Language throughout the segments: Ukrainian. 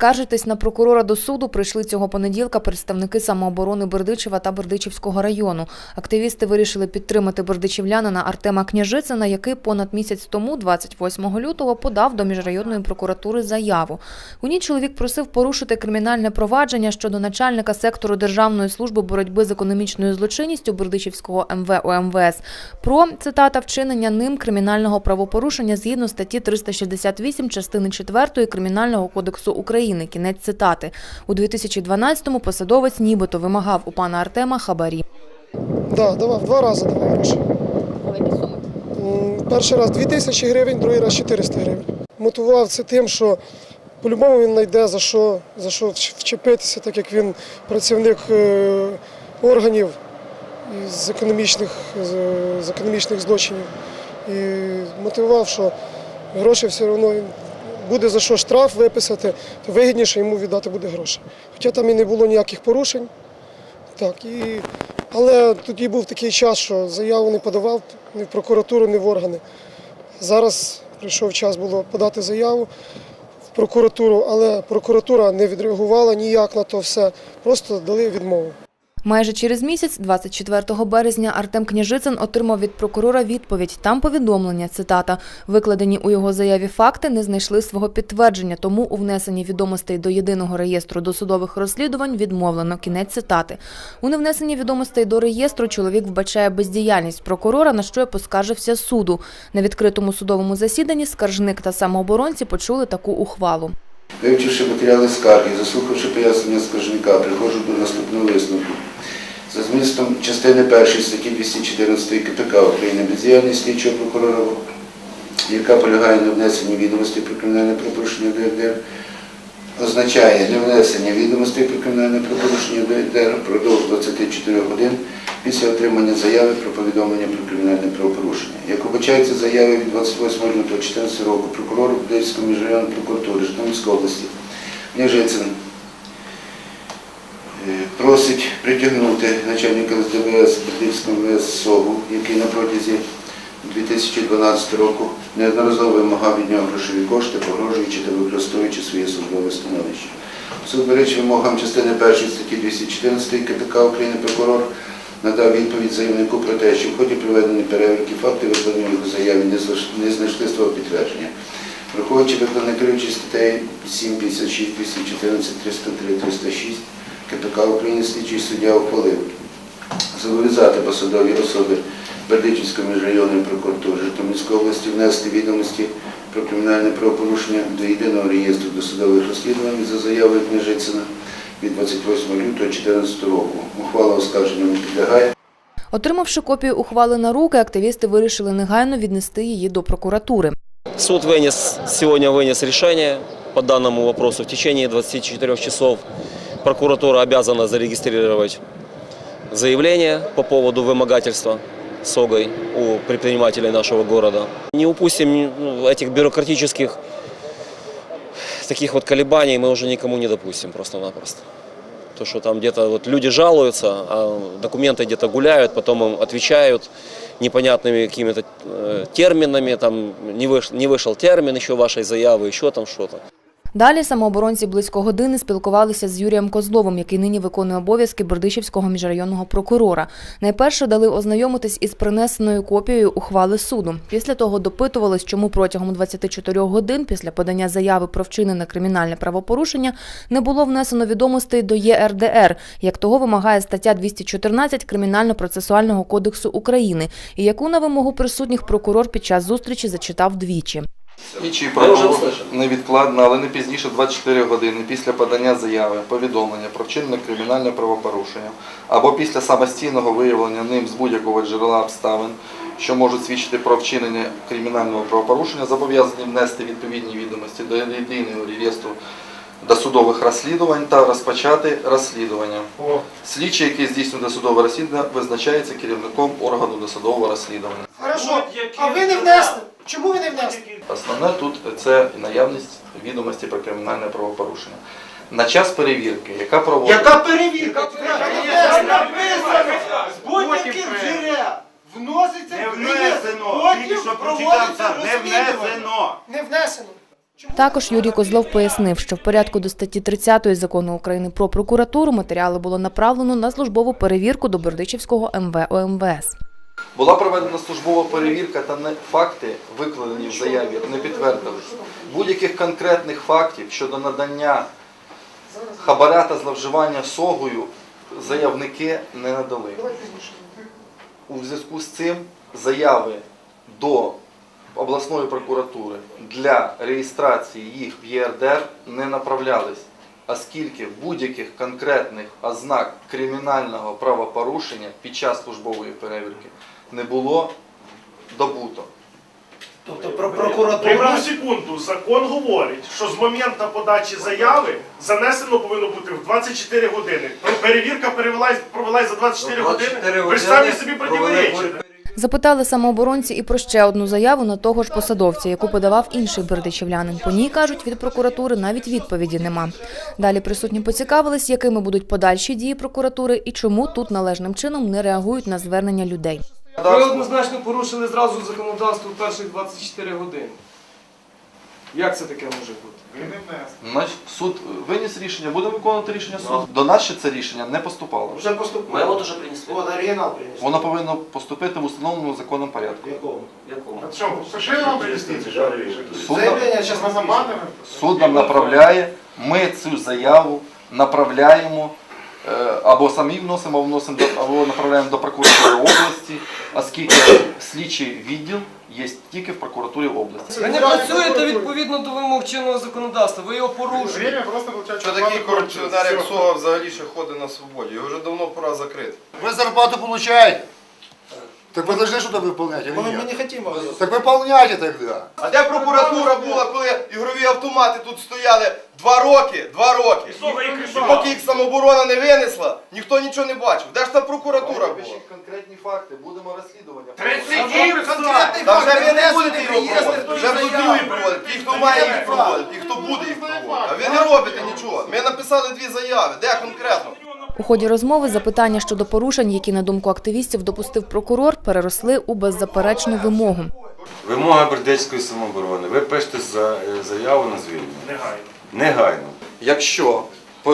Скаржитись на прокурора до суду прийшли цього понеділка представники самооборони Бердичева та Бердичівського району. Активісти вирішили підтримати бердичівлянина Артема Княжицина, який понад місяць тому, 28 лютого, подав до міжрайонної прокуратури заяву. У ній чоловік просив порушити кримінальне провадження щодо начальника сектору Державної служби боротьби з економічною злочинністю Бердичівського МВ УМВС про цитата вчинення ним кримінального правопорушення згідно статті 368 частини 4 Кримінального кодексу України. Кінець цитати. У 2012-му посадовець нібито вимагав у пана Артема хабарі. Да, давав, два рази давав гроші. Перший раз 2 тисячі гривень, другий раз 400 гривень. Мотивував це тим, що по-любому він знайде за що, за що вчепитися, так як він працівник е, органів з економічних, з, економічних злочинів. І мотивував, що гроші все одно буде за що штраф виписати, то вигідніше йому віддати буде гроші. Хоча там і не було ніяких порушень. Так, і... Але тоді був такий час, що заяву не подавав ні в прокуратуру, ні в органи. Зараз прийшов час було подати заяву в прокуратуру, але прокуратура не відреагувала ніяк на то все, просто дали відмову. Майже через місяць, 24 березня, Артем Княжицин отримав від прокурора відповідь. Там повідомлення, цитата, викладені у його заяві факти не знайшли свого підтвердження, тому у внесенні відомостей до єдиного реєстру досудових розслідувань відмовлено. Кінець цитати. У невнесенні відомостей до реєстру чоловік вбачає бездіяльність прокурора, на що й поскаржився суду. На відкритому судовому засіданні скаржник та самооборонці почули таку ухвалу. Вивчивши матеріали скарги, заслухавши пояснення скаржника, приходжу до наступного висновку. За змістом частини 1 статті 214 КПК України бездіяльність слідчого прокурора, яка полягає на внесенні відомостей про кримінальне правопорушення до ЄРДР, означає невнесення відомостей про кримінальне правопорушення до ЄРДР впродовж 24 годин після отримання заяви про повідомлення про кримінальне правопорушення. Як обачається заяви від 28 лютого 2014 року прокурору Будейської міжрайонної прокуратури Житомирської області Княжицин просить притягнути начальника СДВС Бердичського МВС СОГУ, який на протязі 2012 року неодноразово вимагав від нього грошові кошти, погрожуючи та використовуючи своє службове становище. Всупереч вимогам частини 1 статті 214 КПК України прокурор надав відповідь заявнику про те, що в ході проведення перевірки факти викладені в його заяві не знайшли свого підтвердження. Враховуючи викладені керуючі статей 7, 56, 214, 303, 306 КПК України слідчий суддя ухвалив зобов'язати посадові особи Бердичівської міжрайонної прокуратури Житомирської області внести відомості про кримінальне правопорушення до єдиного реєстру досудових розслідувань за заявою Княжицина від 28 лютого 2014 року. Ухвала оскарження не підлягає. Отримавши копію ухвали на руки, активісти вирішили негайно віднести її до прокуратури. Суд вынес, сегодня вынес решение по данному вопросу. В течение 24 часов прокуратура обязана зарегистрировать заявление по поводу вымогательства СОГой у предпринимателей нашего города. Не упустим ну, этих бюрократических таких вот колебаний, мы уже никому не допустим просто-напросто. То, что там где-то вот люди жалуются, а документы где-то гуляют, потом им отвечают непонятными какими-то э, терминами, там не, выш- не вышел термин еще вашей заявы, еще там что-то. Далі самооборонці близько години спілкувалися з Юрієм Козловим, який нині виконує обов'язки Бердичівського міжрайонного прокурора. Найперше дали ознайомитись із принесеною копією ухвали суду. Після того допитувались, чому протягом 24 годин після подання заяви про вчинене кримінальне правопорушення не було внесено відомостей до ЄРДР, як того вимагає стаття 214 Кримінально-процесуального кодексу України, і яку на вимогу присутніх прокурор під час зустрічі зачитав двічі. Слідчий прокурор невідкладно, але не пізніше 24 години після подання заяви, повідомлення про вчинене кримінальне правопорушення або після самостійного виявлення ним з будь-якого джерела обставин, що можуть свідчити про вчинення кримінального правопорушення, зобов'язані внести відповідні відомості до єдиного реєстру досудових розслідувань та розпочати розслідування. Слідчий, який здійснює досудове розслідування, визначається керівником органу досудового розслідування. Хорошо, а ви не внесли? Чому ви не внесли? Основне тут це наявність відомості про кримінальне правопорушення. На час перевірки, яка проводиться, Яка перевірка? Це написано з будь-яких джерел. Вноситься Не в реєстр, внесено. потім Тільки що проводиться. Не розслідування. внесено. Не внесено. Також Юрій Козлов пояснив, що в порядку до статті 30 закону України про прокуратуру матеріали було направлено на службову перевірку до Бердичівського МВ ОМВС. Була проведена службова перевірка та факти, викладені в заяві, не підтвердились. Будь-яких конкретних фактів щодо надання хабаря та зловживання согою заявники не надали. У зв'язку з цим заяви до обласної прокуратури для реєстрації їх в ЄРДР не направлялись, оскільки будь-яких конкретних ознак кримінального правопорушення під час службової перевірки не було добуто. Тобто про Одну секунду, закон говорить, що з моменту подачі заяви занесено повинно бути в 24 години. Перевірка перевелась, провелась за 24 години. Ви ж самі собі противоречите. Запитали самооборонці і про ще одну заяву на того ж посадовця, яку подавав інший бердичівлянин. По ній кажуть, від прокуратури навіть відповіді нема. Далі присутні поцікавились, якими будуть подальші дії прокуратури і чому тут належним чином не реагують на звернення людей. Ви однозначно порушили зразу законодавство перших 24 години. Як це таке може бути? Значить, суд виніс рішення, буде виконувати рішення суду. До нас ще це рішення не поступало. вже поступило. Мы вот уже принесли. От оригінал принесли. Воно повинно поступити в установленому законом порядку. Якому? Якому? Пиши нам поясніть, що рішення? Суд, нам- Заявлення зараз на замати. суд нам направляє, ми цю заяву направляємо е, або самі вносимо, вносимо до, або направляємо до прокуратури області, оскільки слідчий відділ є тільки в прокуратурі області. Ви не працюєте відповідно до вимог чинного законодавства, ви його порушуєте. Що такий корупціонер, як Сога взагалі ще ходить на свободі? Його вже давно пора закрити. Ви зарплату получаете? Так вы должны что-то выполнять или Ми, ми нет? не хотімо. Так выполняйте тогда. А де прокуратура була, коли ігрові автомати тут стояли два роки, два роки? І поки їх самооборона не винесла, ніхто нічого не бачив. Де ж та прокуратура була? Пишіть конкретні факти, будемо розслідування. Конкретний Та факт вже ви не принесли, будете його реєстр проводити, тої вже будуть заяви. другі проводити. Ті, хто має їх проводити, і хто буде їх проводити. А ви не робите нічого. Ми написали дві заяви. Де конкретно? У ході розмови запитання щодо порушень, які на думку активістів допустив прокурор, переросли у беззаперечну вимогу. Вимога Бердецької самооборони. Ви пишете за, е, заяву на звільнення. Негайно. Негайно. Якщо е,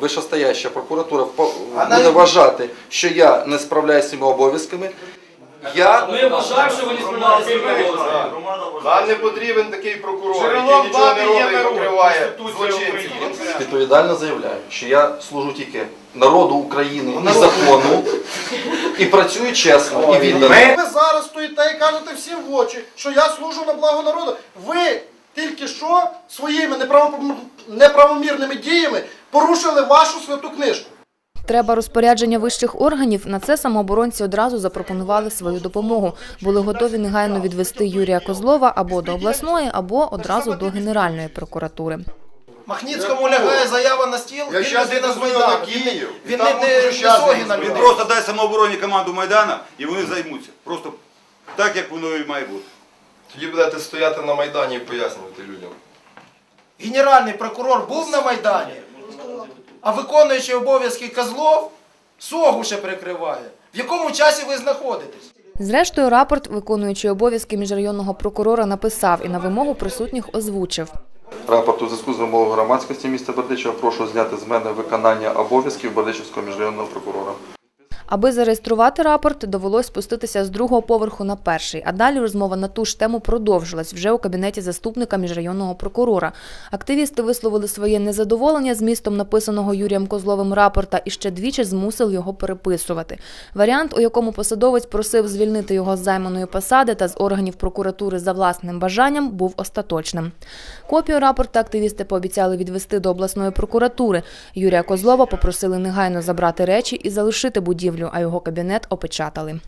вищостояща прокуратура буде вважати, що я не справляюся з цими обов'язками, я Мы вважаємо, що ви не справлялися з обов'язками. Нам не потрібен такий прокурор, який нічого не робить покриває злочинців. Відповідально заявляю, що я служу тільки народу України і закону, і працюю чесно і віддано. Ви зараз стоїте і кажете всім в очі, що я служу на благо народу. Ви тільки що своїми неправом- неправомірними діями порушили вашу святу книжку. Треба розпорядження вищих органів. На це самооборонці одразу запропонували свою допомогу. Були готові негайно відвести Юрія Козлова або до обласної, або одразу до Генеральної прокуратури. Махніцькому лягає заява на стіл, Я він щас людина з Майдану. Він, Київ, і він там не, буду не, не щас Согіна він людина. Просто дай самообороні команду Майдана і вони займуться. Просто так, як воно і має бути. Тоді будете стояти на Майдані і пояснювати людям. Генеральний прокурор був на Майдані, а виконуючий обов'язки Козлов Согу ще прикриває. В якому часі ви знаходитесь? Зрештою, рапорт, виконуючий обов'язки міжрайонного прокурора, написав і на вимогу присутніх озвучив. Рапорт у зв'язку з вимогою громадськості міста Бердичева прошу зняти з мене виконання обов'язків Бердичівського міжрайонного прокурора. Аби зареєструвати рапорт, довелось спуститися з другого поверху на перший, а далі розмова на ту ж тему продовжилась вже у кабінеті заступника міжрайонного прокурора. Активісти висловили своє незадоволення змістом написаного Юрієм Козловим рапорта і ще двічі змусив його переписувати. Варіант, у якому посадовець просив звільнити його з займаної посади та з органів прокуратури за власним бажанням, був остаточним. Копію рапорта активісти пообіцяли відвести до обласної прокуратури. Юрія Козлова попросили негайно забрати речі і залишити будівлю, а його кабінет опечатали.